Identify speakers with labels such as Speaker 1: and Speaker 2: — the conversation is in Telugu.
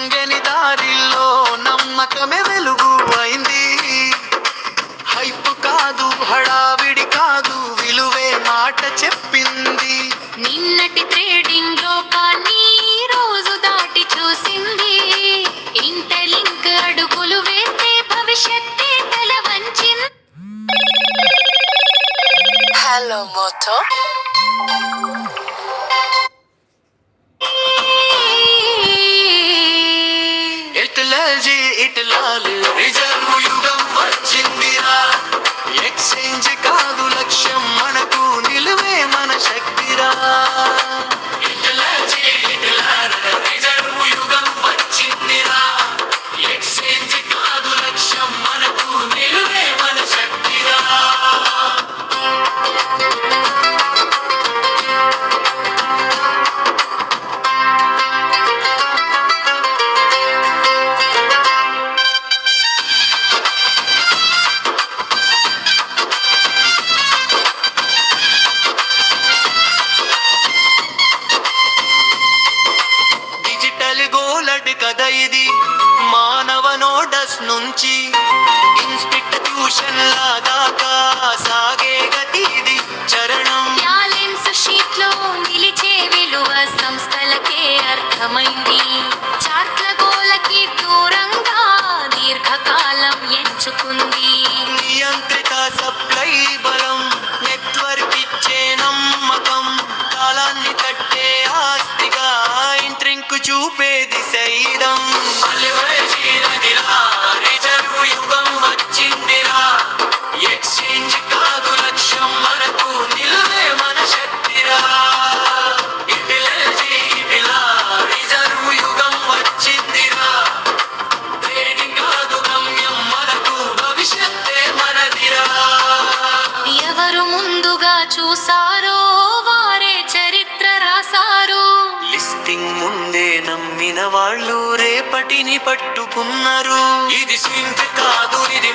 Speaker 1: వంగని దారిలో నమ్మకమే వెలుగు అయింది. హైపు కాదు హడావిడి కాదు విలువే మాట చెప్పింది.
Speaker 2: నిన్నటి ట్రేడింగ్ ఈ రోజు దాటి చూసింది. ఇంటర్లింక్ అడుగులు వేస్తే భవిష్యత్తే తల వంచింది.
Speaker 3: హలో మోటో
Speaker 1: लाल నుంచి ఇన్స్టిట్యూషన్ దాకా సాగే గతి ఇది చరణం.
Speaker 2: బ్యాలెన్స్ షీట్లో నిలిచే విలువ సంస్థలకే అర్థమైంది. చాట్ల గోలకి దూరంగా దీర్ఘకాలం ఎంచుకుంది.
Speaker 1: నియంత్రిత సప్లై బలం నెట్వర్క్ ఇచ్చే నమ్మకం కాలాన్ని తట్టే ఆస్తిగా ఇంట్రింక్ చూపేది
Speaker 2: ముందుగా చూసారో వారే చరిత్ర రాసారు
Speaker 1: లిస్టింగ్ ముందే నమ్మిన వాళ్ళు రేపటిని పట్టుకున్నారు. ఇది సింక్ కాదు ఇది